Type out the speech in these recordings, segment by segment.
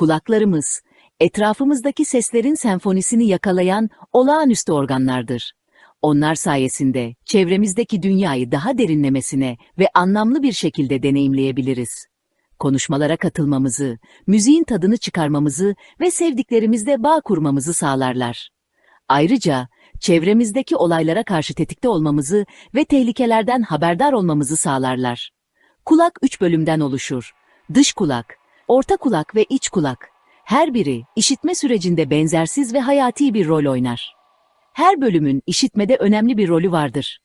Kulaklarımız, etrafımızdaki seslerin senfonisini yakalayan olağanüstü organlardır. Onlar sayesinde çevremizdeki dünyayı daha derinlemesine ve anlamlı bir şekilde deneyimleyebiliriz. Konuşmalara katılmamızı, müziğin tadını çıkarmamızı ve sevdiklerimizle bağ kurmamızı sağlarlar. Ayrıca çevremizdeki olaylara karşı tetikte olmamızı ve tehlikelerden haberdar olmamızı sağlarlar. Kulak üç bölümden oluşur. Dış kulak, orta kulak ve iç kulak. Her biri işitme sürecinde benzersiz ve hayati bir rol oynar. Her bölümün işitmede önemli bir rolü vardır.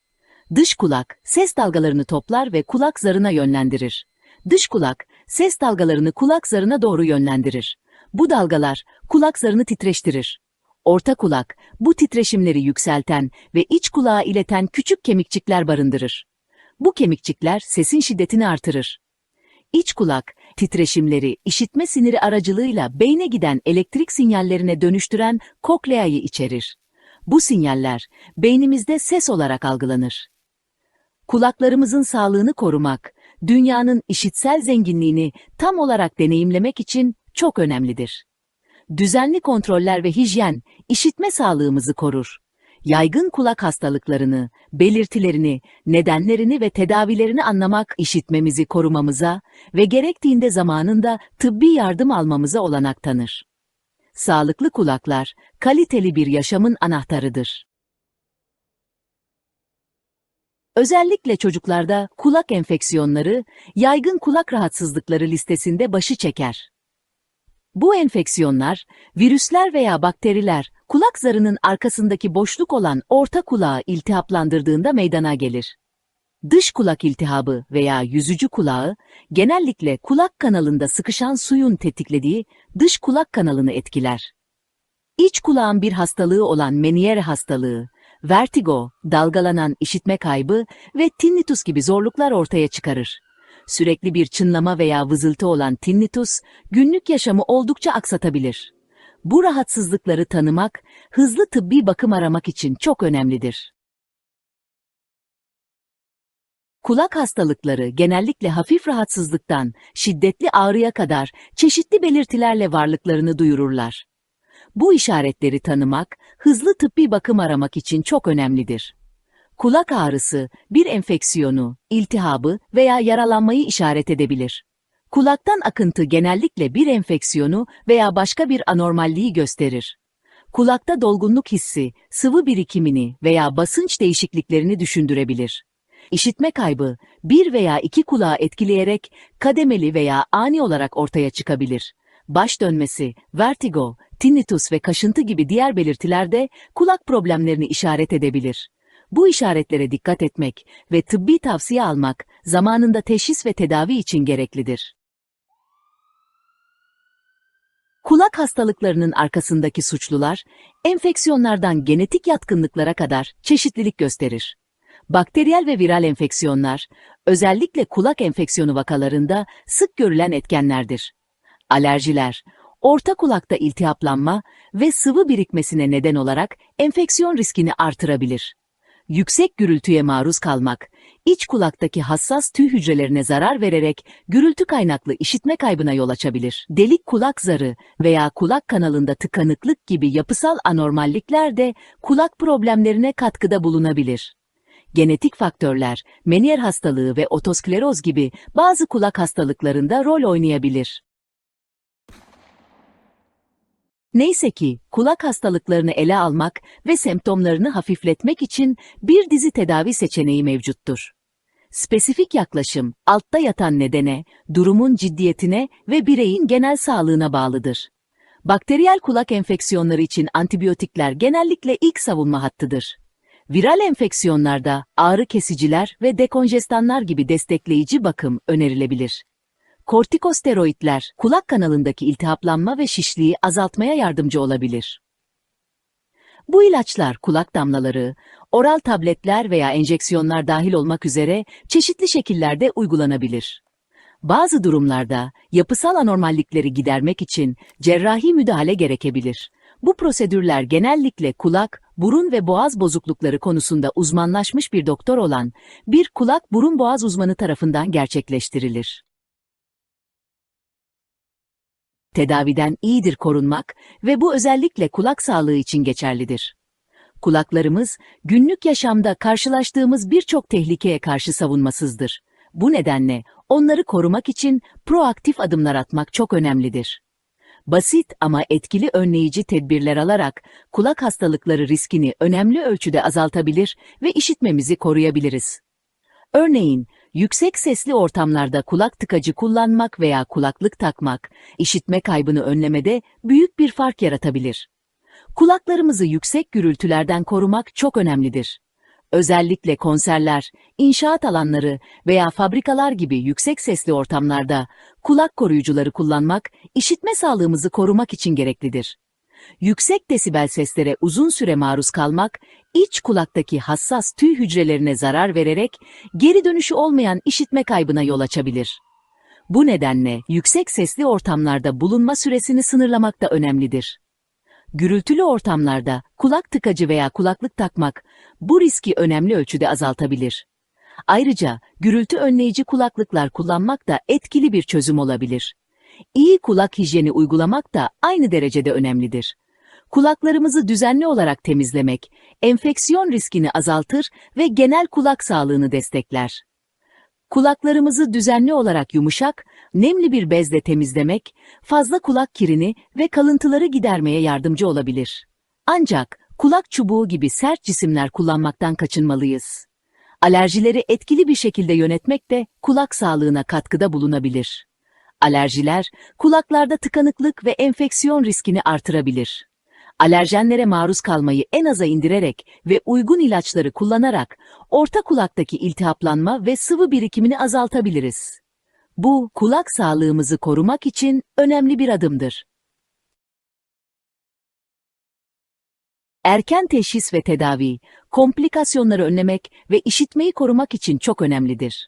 Dış kulak, ses dalgalarını toplar ve kulak zarına yönlendirir. Dış kulak, ses dalgalarını kulak zarına doğru yönlendirir. Bu dalgalar kulak zarını titreştirir. Orta kulak, bu titreşimleri yükselten ve iç kulağa ileten küçük kemikçikler barındırır. Bu kemikçikler sesin şiddetini artırır. İç kulak, titreşimleri işitme siniri aracılığıyla beyne giden elektrik sinyallerine dönüştüren kokleayı içerir. Bu sinyaller beynimizde ses olarak algılanır. Kulaklarımızın sağlığını korumak, dünyanın işitsel zenginliğini tam olarak deneyimlemek için çok önemlidir. Düzenli kontroller ve hijyen işitme sağlığımızı korur. Yaygın kulak hastalıklarını, belirtilerini, nedenlerini ve tedavilerini anlamak işitmemizi korumamıza ve gerektiğinde zamanında tıbbi yardım almamıza olanak tanır. Sağlıklı kulaklar, kaliteli bir yaşamın anahtarıdır. Özellikle çocuklarda kulak enfeksiyonları, yaygın kulak rahatsızlıkları listesinde başı çeker. Bu enfeksiyonlar, virüsler veya bakteriler, kulak zarının arkasındaki boşluk olan orta kulağı iltihaplandırdığında meydana gelir. Dış kulak iltihabı veya yüzücü kulağı, genellikle kulak kanalında sıkışan suyun tetiklediği dış kulak kanalını etkiler. İç kulağın bir hastalığı olan Meniere hastalığı, vertigo, dalgalanan işitme kaybı ve tinnitus gibi zorluklar ortaya çıkarır. Sürekli bir çınlama veya vızıltı olan tinnitus, günlük yaşamı oldukça aksatabilir. Bu rahatsızlıkları tanımak, hızlı tıbbi bakım aramak için çok önemlidir. Kulak hastalıkları genellikle hafif rahatsızlıktan şiddetli ağrıya kadar çeşitli belirtilerle varlıklarını duyururlar. Bu işaretleri tanımak, hızlı tıbbi bakım aramak için çok önemlidir. Kulak ağrısı, bir enfeksiyonu, iltihabı veya yaralanmayı işaret edebilir. Kulaktan akıntı genellikle bir enfeksiyonu veya başka bir anormalliği gösterir. Kulakta dolgunluk hissi, sıvı birikimini veya basınç değişikliklerini düşündürebilir. İşitme kaybı, bir veya iki kulağı etkileyerek kademeli veya ani olarak ortaya çıkabilir. Baş dönmesi, vertigo, tinnitus ve kaşıntı gibi diğer belirtiler de kulak problemlerini işaret edebilir. Bu işaretlere dikkat etmek ve tıbbi tavsiye almak zamanında teşhis ve tedavi için gereklidir. Kulak hastalıklarının arkasındaki suçlular, enfeksiyonlardan genetik yatkınlıklara kadar çeşitlilik gösterir. Bakteriyel ve viral enfeksiyonlar, özellikle kulak enfeksiyonu vakalarında sık görülen etkenlerdir. Alerjiler, orta kulakta iltihaplanma ve sıvı birikmesine neden olarak enfeksiyon riskini artırabilir. Yüksek gürültüye maruz kalmak, iç kulaktaki hassas tüy hücrelerine zarar vererek gürültü kaynaklı işitme kaybına yol açabilir. Delik kulak zarı veya kulak kanalında tıkanıklık gibi yapısal anormallikler de kulak problemlerine katkıda bulunabilir. Genetik faktörler, Meniere hastalığı ve otoskleroz gibi bazı kulak hastalıklarında rol oynayabilir. Neyse ki kulak hastalıklarını ele almak ve semptomlarını hafifletmek için bir dizi tedavi seçeneği mevcuttur. Spesifik yaklaşım, altta yatan nedene, durumun ciddiyetine ve bireyin genel sağlığına bağlıdır. Bakteriyel kulak enfeksiyonları için antibiyotikler genellikle ilk savunma hattıdır. Viral enfeksiyonlarda ağrı kesiciler ve dekonjestanlar gibi destekleyici bakım önerilebilir. Kortikosteroidler, kulak kanalındaki iltihaplanma ve şişliği azaltmaya yardımcı olabilir. Bu ilaçlar kulak damlaları, oral tabletler veya enjeksiyonlar dahil olmak üzere çeşitli şekillerde uygulanabilir. Bazı durumlarda yapısal anormallikleri gidermek için cerrahi müdahale gerekebilir. Bu prosedürler genellikle kulak, burun ve boğaz bozuklukları konusunda uzmanlaşmış bir doktor olan bir kulak burun boğaz uzmanı tarafından gerçekleştirilir. Tedaviden iyidir korunmak ve bu özellikle kulak sağlığı için geçerlidir. Kulaklarımız, günlük yaşamda karşılaştığımız birçok tehlikeye karşı savunmasızdır. Bu nedenle onları korumak için proaktif adımlar atmak çok önemlidir. Basit ama etkili önleyici tedbirler alarak kulak hastalıkları riskini önemli ölçüde azaltabilir ve işitmemizi koruyabiliriz. Örneğin, yüksek sesli ortamlarda kulak tıkacı kullanmak veya kulaklık takmak, işitme kaybını önlemede büyük bir fark yaratabilir. Kulaklarımızı yüksek gürültülerden korumak çok önemlidir. Özellikle konserler, inşaat alanları veya fabrikalar gibi yüksek sesli ortamlarda kulak koruyucuları kullanmak, işitme sağlığımızı korumak için gereklidir. Yüksek desibel seslere uzun süre maruz kalmak, iç kulaktaki hassas tüy hücrelerine zarar vererek geri dönüşü olmayan işitme kaybına yol açabilir. Bu nedenle yüksek sesli ortamlarda bulunma süresini sınırlamak da önemlidir. Gürültülü ortamlarda kulak tıkacı veya kulaklık takmak bu riski önemli ölçüde azaltabilir. Ayrıca gürültü önleyici kulaklıklar kullanmak da etkili bir çözüm olabilir. İyi kulak hijyeni uygulamak da aynı derecede önemlidir. Kulaklarımızı düzenli olarak temizlemek, enfeksiyon riskini azaltır ve genel kulak sağlığını destekler. Kulaklarımızı düzenli olarak yumuşak, nemli bir bezle temizlemek, fazla kulak kirini ve kalıntıları gidermeye yardımcı olabilir. Ancak kulak çubuğu gibi sert cisimler kullanmaktan kaçınmalıyız. Alerjileri etkili bir şekilde yönetmek de kulak sağlığına katkıda bulunabilir. Alerjiler, kulaklarda tıkanıklık ve enfeksiyon riskini artırabilir. Alerjenlere maruz kalmayı en aza indirerek ve uygun ilaçları kullanarak orta kulaktaki iltihaplanma ve sıvı birikimini azaltabiliriz. Bu, kulak sağlığımızı korumak için önemli bir adımdır. Erken teşhis ve tedavi, komplikasyonları önlemek ve işitmeyi korumak için çok önemlidir.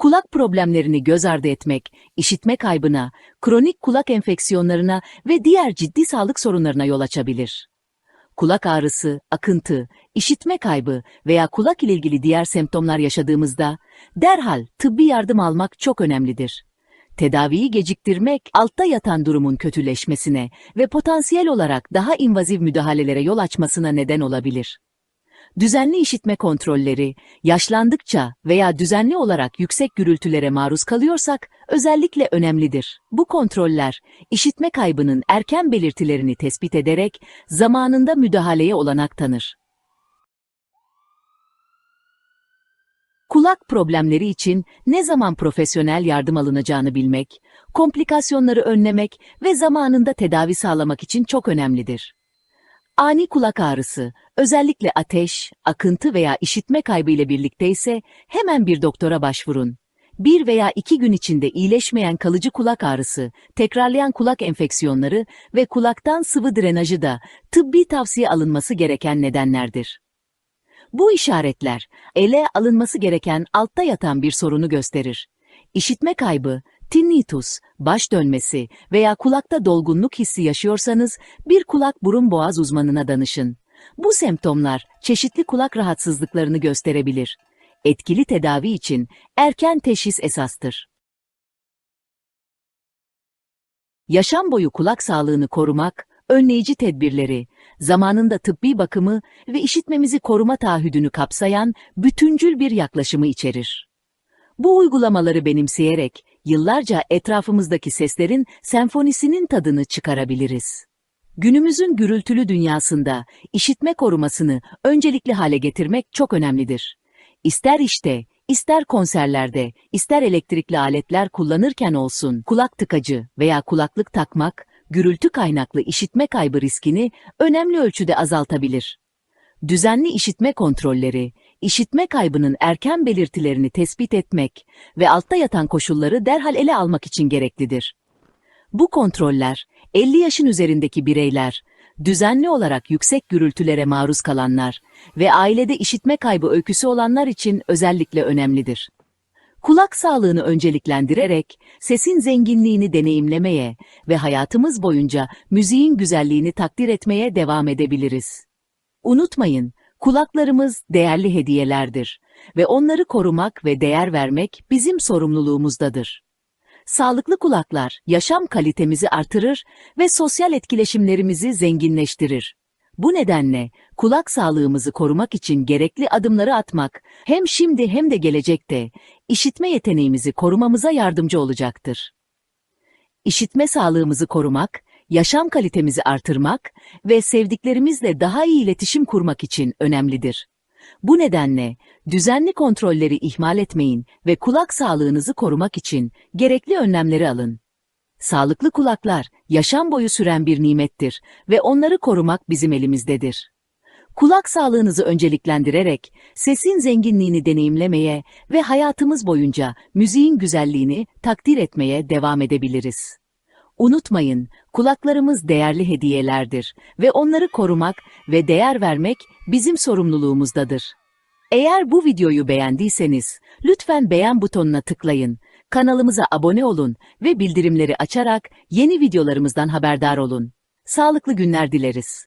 Kulak problemlerini göz ardı etmek, işitme kaybına, kronik kulak enfeksiyonlarına ve diğer ciddi sağlık sorunlarına yol açabilir. Kulak ağrısı, akıntı, işitme kaybı veya kulak ile ilgili diğer semptomlar yaşadığımızda derhal tıbbi yardım almak çok önemlidir. Tedaviyi geciktirmek altta yatan durumun kötüleşmesine ve potansiyel olarak daha invaziv müdahalelere yol açmasına neden olabilir. Düzenli işitme kontrolleri, yaşlandıkça veya düzenli olarak yüksek gürültülere maruz kalıyorsak özellikle önemlidir. Bu kontroller, işitme kaybının erken belirtilerini tespit ederek zamanında müdahaleye olanak tanır. Kulak problemleri için ne zaman profesyonel yardım alınacağını bilmek, komplikasyonları önlemek ve zamanında tedavi sağlamak için çok önemlidir. Ani kulak ağrısı, özellikle ateş, akıntı veya işitme kaybı ile birlikte ise hemen bir doktora başvurun. Bir veya iki gün içinde iyileşmeyen kalıcı kulak ağrısı, tekrarlayan kulak enfeksiyonları ve kulaktan sıvı drenajı da tıbbi tavsiye alınması gereken nedenlerdir. Bu işaretler, ele alınması gereken altta yatan bir sorunu gösterir. İşitme kaybı, tinnitus, baş dönmesi veya kulakta dolgunluk hissi yaşıyorsanız bir kulak burun boğaz uzmanına danışın. Bu semptomlar çeşitli kulak rahatsızlıklarını gösterebilir. Etkili tedavi için erken teşhis esastır. Yaşam boyu kulak sağlığını korumak, önleyici tedbirleri, zamanında tıbbi bakımı ve işitmemizi koruma taahhüdünü kapsayan bütüncül bir yaklaşımı içerir. Bu uygulamaları benimseyerek yıllarca etrafımızdaki seslerin senfonisinin tadını çıkarabiliriz. Günümüzün gürültülü dünyasında işitme korumasını öncelikli hale getirmek çok önemlidir. İster işte, ister konserlerde, ister elektrikli aletler kullanırken olsun kulak tıkacı veya kulaklık takmak, gürültü kaynaklı işitme kaybı riskini önemli ölçüde azaltabilir. Düzenli işitme kontrolleri, işitme kaybının erken belirtilerini tespit etmek ve altta yatan koşulları derhal ele almak için gereklidir. Bu kontroller, 50 yaşın üzerindeki bireyler, düzenli olarak yüksek gürültülere maruz kalanlar ve ailede işitme kaybı öyküsü olanlar için özellikle önemlidir. Kulak sağlığını önceliklendirerek sesin zenginliğini deneyimlemeye ve hayatımız boyunca müziğin güzelliğini takdir etmeye devam edebiliriz. Unutmayın, kulaklarımız değerli hediyelerdir ve onları korumak ve değer vermek bizim sorumluluğumuzdadır. Sağlıklı kulaklar yaşam kalitemizi artırır ve sosyal etkileşimlerimizi zenginleştirir. Bu nedenle kulak sağlığımızı korumak için gerekli adımları atmak hem şimdi hem de gelecekte işitme yeteneğimizi korumamıza yardımcı olacaktır. İşitme sağlığımızı korumak, yaşam kalitemizi artırmak ve sevdiklerimizle daha iyi iletişim kurmak için önemlidir. Bu nedenle düzenli kontrolleri ihmal etmeyin ve kulak sağlığınızı korumak için gerekli önlemleri alın. Sağlıklı kulaklar yaşam boyu süren bir nimettir ve onları korumak bizim elimizdedir. Kulak sağlığınızı önceliklendirerek sesin zenginliğini deneyimlemeye ve hayatımız boyunca müziğin güzelliğini takdir etmeye devam edebiliriz. Unutmayın, kulaklarımız değerli hediyelerdir ve onları korumak ve değer vermek bizim sorumluluğumuzdadır. Eğer bu videoyu beğendiyseniz, lütfen beğen butonuna tıklayın, kanalımıza abone olun ve bildirimleri açarak yeni videolarımızdan haberdar olun. Sağlıklı günler dileriz.